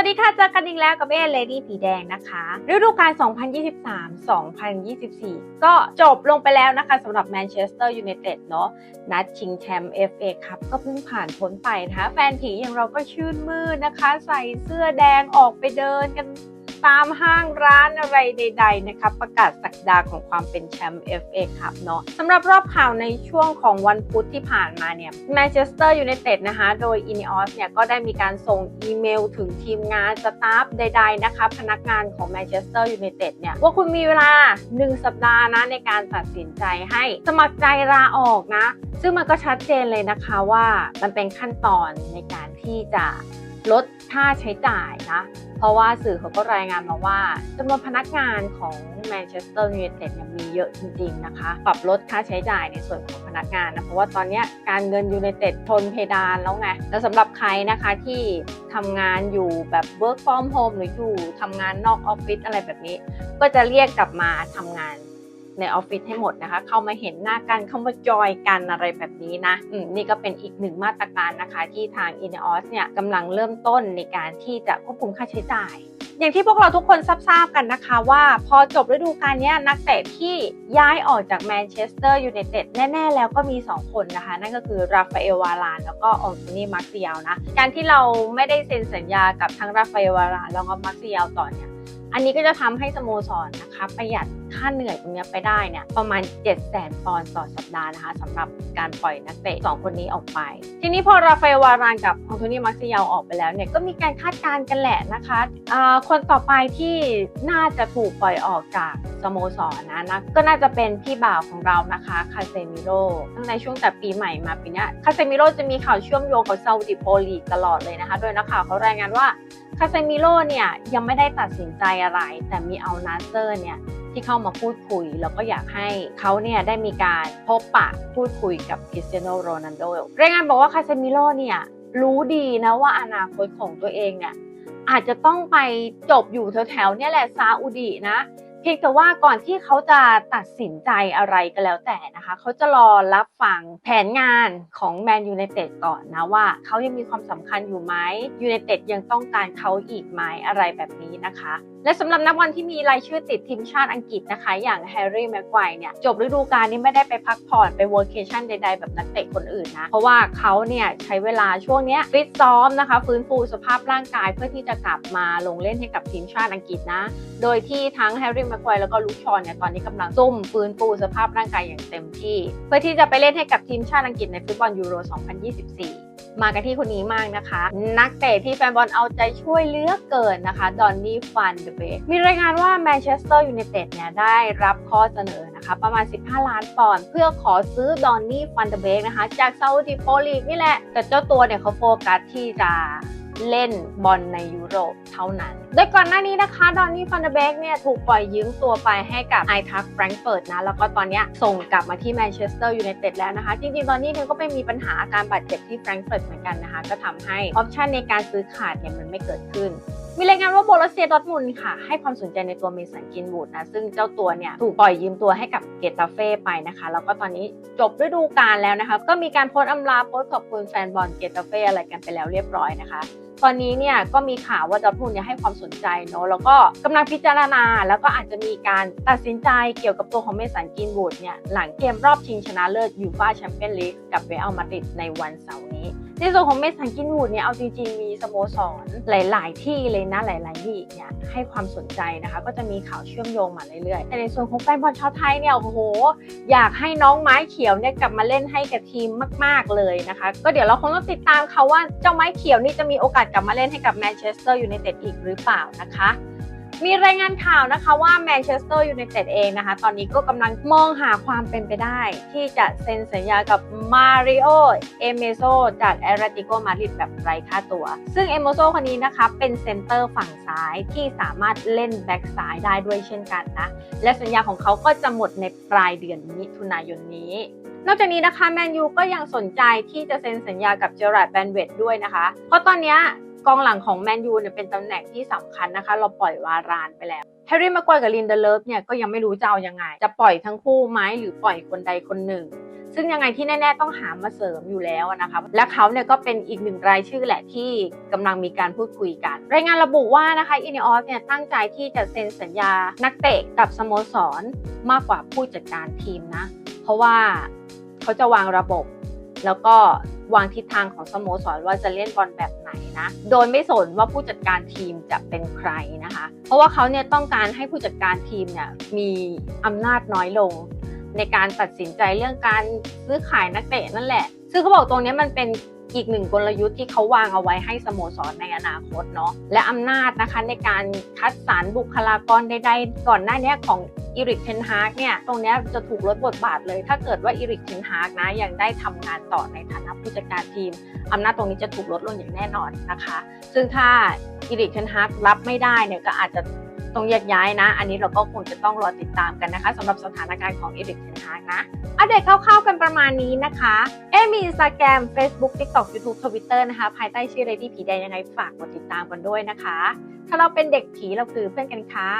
วัสดีค่ะเจอกันอีกแล้วกับเอเลดี้ผีแดงนะคะฤดูกาล 2023-2024 ก็จบลงไปแล้วนะคะสำหรับแมนเชสเตอร์ยูไนเต็ดเนาะนัดชิงแชมป์ FA ครับก็เพิ่งผ่านพ้นไปนะคะ แฟนผีอย่างเราก็ชื่นมืดนะคะ ใส่เสื้อแดงออกไปเดินกัน ตามห้างร้านอะไรใด ๆ นะคะ ประกาศสักดาของความเป็นแชมป์ FA ครับเนาะสำหรับรอบข่าวในช่วงของวันพุธที่ผ่านมาเนี่ยแมนเชสเตอร์ยูไนเต็ดนะคะ โดยอิน o อสเนี่ยก็ได้มีการส่งอีเมลถึงทีมงานสตาฟใด ๆ นะคะ พนักงานของแมนเชสเตอร์ยูไนเต็ดเนี่ยว่าคุณมีเวลา 1 สัปดาห์นะในการตัดสินใจให้สมัครใจลาออกนะ ซึ่งมันก็ชัดเจนเลยนะคะว่ามันเป็นขั้นตอนในการที่จะ ลดค่าใช้จ่ายนะ เพราะว่าสื่อเขาก็รายงานมาว่าจำนวนพนักงานของแมนเชสเตอร์ยูไนเต็ดมีเยอะจริงๆนะคะ ปรับลดค่าใช้จ่ายในส่วนของพนักงานนะ เพราะว่าตอนนี้การเงินยูไนเต็ดทนเพดานแล้วไง แล้วสำหรับใครนะคะที่ทำงานอยู่แบบ work from home หรืออยู่ทำงานนอกออฟฟิศอะไรแบบนี้ ก็จะเรียกกลับมาทำงาน ในออฟฟิศให้หมดนะคะ เข้ามาเห็นหน้ากันเข้ามาจอยกันอะไรแบบนี้นะนี่ก็เป็นอีกหนึ่งมาตรการนะคะที่ทาง i n e o s เนี่ยกำลังเริ่มต้นในการที่จะควบคุมค่าใช้จ่ายอย่างที่พวกเราทุกคนทราบๆกันนะคะว่าพอจบฤดูกาลนี้นักเตะที่ย้ายออกจากแมนเชสเตอร์ยูไนเต็ดแน่ ๆ แล้วก็มี 2 คนนะคะ นั่นก็คือราฟาเอลวารานแล้วก็อองโตนี่มาร์เซียลนะ การที่เราไม่ได้เซ็นสัญญากับทั้งราฟาเอลวารานแล้วก็มาร์เซียลต่อเนี่ย อันนี้ก็จะทำให้สโมสรนนะคะ ประหยัดค่าเหนื่อยตรงเนี้ยไปได้เนี่ยประมาณ 7 0 0 0 0ปอนด์ต่อสัปดาห์นะคะสำหรับการปล่อยนักเตะสองคนนี้ออกไป ทีนี้พอราฟาเอลวารานกับอองโทนีมาร์เซียลออกไปแล้วเนี่ยก็มีการคาดการณ์กันแหละนะคะคนต่อไปที่น่าจะถูกปล่อยออกจากสโมสรนะนะก็น่าจะเป็นพี่บ่าวของเรานะคะคาเซมิโร่ตั้งในช่วงแต่ปีใหม่มาปีนี้คาเซมิโร่จะมีข่าวเชื่อมโยงกับซาอุดิโปลีกตลอดเลยนะคะ โดยนักข่าวเขารายงานว่า คาเซมิโร่เนี่ยยังไม่ได้ตัดสินใจอะไร แต่มีเอานาเซอร์เนี่ยที่เข้ามาพูดคุย แล้วก็อยากให้เขาเนี่ยได้มีการพบปะพูดคุยกับคริสเตียโนโรนัลโดรายงานบอกว่าคาเซมิโร่เนี่ยรู้ดีนะว่าอนาคตของตัวเองเนี่ยอาจจะต้องไปจบอยู่แถวๆเนี่ยแหละซาอุดีนะ เพียงแต่ว่าก่อนที่เขาจะตัดสินใจอะไรก็แล้วแต่นะคะเขาจะรอรับฟังแผนงานของแมนยูไนเต็ดก่อนนะว่าเขายังมีความสำคัญอยู่ไหมยูไนเต็ดยังต้องการเขาอีกไหมอะไรแบบนี้นะคะและสำหรับนักบอลที่มีรายชื่อติดทีมชาติอังกฤษนะคะ อย่างแฮร์รี่แม็กไกว์เนี่ยจบฤดูกาลนี้ไม่ได้ไปพักผ่อนไปวอร์เคชั่นใดๆ แบบนักเตะคนอื่นนะ เพราะว่าเขาเนี่ยใช้เวลาช่วงนี้ฟิตซ้อมนะคะ ฟื้นฟูสภาพร่างกายเพื่อที่จะกลับมาลงเล่นให้กับทีมชาติอังกฤษนะ โดยที่ทั้งแฮร์รี่แม็กไกว์แล้วก็ลูกชอนเนี่ยตอนนี้กำลังซุ่มฟื้นฟูสภาพร่างกายอย่างเต็มที่ เพื่อที่จะไปเล่นให้กับทีมชาติอังกฤษในฟุตบอลยูโร 2024 มากันที่คนนี้มากนะคะ นักเตะที่แฟนบอลเอาใจช่วยเลือกเกินนะคะ ดอนนี่ฟันเดเบกมีรายงานว่าแมนเชสเตอร์ยูไนเต็ดเนี่ยได้รับข้อเสนอนะคะ ประมาณ 15 ล้านปอนด์เพื่อขอซื้อดอนนี่ฟันเดเบกนะคะ จากซาอุดิโปลีกนี่แหละ แต่เจ้าตัวเนี่ยเขาโฟกัสที่จะ เล่นบอลในยุโรปเท่านั้น โดยก่อนหน้านี้นะคะดอนนี่ฟันเดเบกเนี่ยถูกปล่อยยืมตัวไปให้กับไอทักแฟรงก์เฟิร์ตนะ แล้วก็ตอนนี้ส่งกลับมาที่แมนเชสเตอร์ยูไนเต็ดแล้วนะคะ จริงๆ ตอนนี้เนี่ยก็ไม่มีปัญหาอาการบาดเจ็บที่แฟรงก์เฟิร์ตเหมือนกันนะคะ ก็ทำให้ออปชันในการซื้อขาดเนี่ยมันไม่เกิดขึ้น มีรายงานว่าโบรเซียดอทมุนค่ะ ให้ความสนใจในตัวเมสันกินบูดนะ ซึ่งเจ้าตัวเนี่ย ถูกปล่อยยืมตัวให้กับเกตาเฟ่ไปนะคะ แล้วก็ตอนนี้จบฤดูกาลแล้วนะคะ ก็มีการโพสต์อำลาโพสต์ขอบคุณแฟนบอลเกตาเฟ่อะไรกันไปแล้วเรียบร้อยนะคะตอนนี้เนี่ยก็มีข่าวว่าดอทมุนเนี่ยให้ความสนใจเนอะแล้วก็กำลังพิจารณา แล้วก็อาจจะมีการตัดสินใจเกี่ยวกับตัวของเมสันกินบูดเนี่ยหลังเกมรอบชิงชนะเลิศยูฟ่าแชมเปี้ยนลีกกับเรอัลมาดริดในวันเสาร์นี้ ในส่วนของเมสันกินวูดเนี่ยเอาจริงๆ มีสโมสรหลาย ๆ ที่เลยนะหลายๆลีกเนี่ยให้ความสนใจนะคะ ก็จะมีข่าวเชื่อมโยงมาเรื่อยๆแต่ในส่วนของแฟนบอลชาวไทยเนี่ยโอ้โห อยากให้น้องไม้เขียวเนี่ยกลับมาเล่นให้กับทีมมาก ๆเลยนะคะ ก็เดี๋ยวเราคงต้องติดตามเขาว่าเจ้าไม้เขียวนี่จะมีโอกาสกลับมาเล่นให้กับแมนเชสเตอร์ยูไนเต็ดอีกหรือเปล่านะคะ มีรายงานข่าวนะคะว่าแมนเชสเตอร์ยูไนเต็ดเองนะคะ ตอนนี้ก็กำลังมองหาความเป็นไปได้ ที่จะเซ็นสัญญากับมาริโอเอเมโซจากแอตเลติโกมาดริดแบบไร้ค่าตัว ซึ่งเอเมโซคนนี้นะคะ เป็นเซนเตอร์ฝั่งซ้ายที่สามารถเล่นแบ็กซ้ายได้ด้วยเช่นกันนะ และสัญญาของเขาก็จะหมดในปลายเดือนมิถุนายนนี้นอกจากนี้นะคะแมนยูก็ยังสนใจที่จะเซ็นสัญญากับเจอราร์ดแบนเวดด้วยนะคะ เพราะตอนนี้ กองหลังของแมนยูเนี่ยเป็นตำแหน่งที่สำคัญนะคะ เราปล่อยวารานไปแล้วแฮร์รี่ม็กควยกับลินเดเลฟเนี่ยก็ยังไม่รู้จะเอายังไง จะปล่อยทั้งคู่ไหมหรือปล่อยคนใดคนหนึ่ง ซึ่งยังไงที่แน่ๆต้องหามาเสริมอยู่แล้วนะคะและเขาเนี่ยก็เป็นอีกหนึ่งรายชื่อแหละที่กำลังมีการพูดคุยกัน รายงานระบุว่านะคะอินออสเนี่ยตั้งใจที่จะเซ็นสัญญานักเตะกับสโมสรมากกว่าผู้จัดการทีมนะ เพราะว่าเขาจะวางระบบแล้วก็ วางทิศทางของสโมสรว่าจะเล่นบอลแบบไหนนะ โดยไม่สนว่าผู้จัดการทีมจะเป็นใครนะคะ เพราะว่าเขาเนี่ยต้องการให้ผู้จัดการทีมเนี่ยมีอำนาจน้อยลง ในการตัดสินใจเรื่องการซื้อขายนักเตะนั่นแหละ ซึ่งเขาบอกตรงนี้มันเป็น อีกหนึ่งกลยุทธ์ที่เขาวางเอาไว้ให้สโมสรในอนาคตเนาะและอำนาจนะคะในการคัดสรรบุคลากรใดๆก่อนหน้านี้ของอีริกเทนฮากเนี่ยตรงนี้จะถูกลดบทบาทเลย ถ้าเกิดว่าอีริกเทนฮากนะยังได้ทำงานต่อในฐานะผู้จัดการทีมอำนาจตรงนี้จะถูกลดลงอย่างแน่นอนนะคะ ซึ่งถ้าอีริกเทนฮากรับไม่ได้เนี่ยก็อาจจะ ต้องแยกย้ายนะ อันนี้เราก็คงจะต้องรอติดตามกันนะคะสำหรับสถานการณ์ของอีริกเทนฮากนะอัปเดตคร่าวๆกันประมาณนี้นะคะ เอมีอินสตาแกรม Facebook TikTok YouTube Twitter นะคะ ภายใต้ชื่อเรดี้ผีแดงยังไงฝากกดติดตามกันด้วยนะคะ ถ้าเราเป็นเด็กผีเราคือเพื่อนกันค่ะ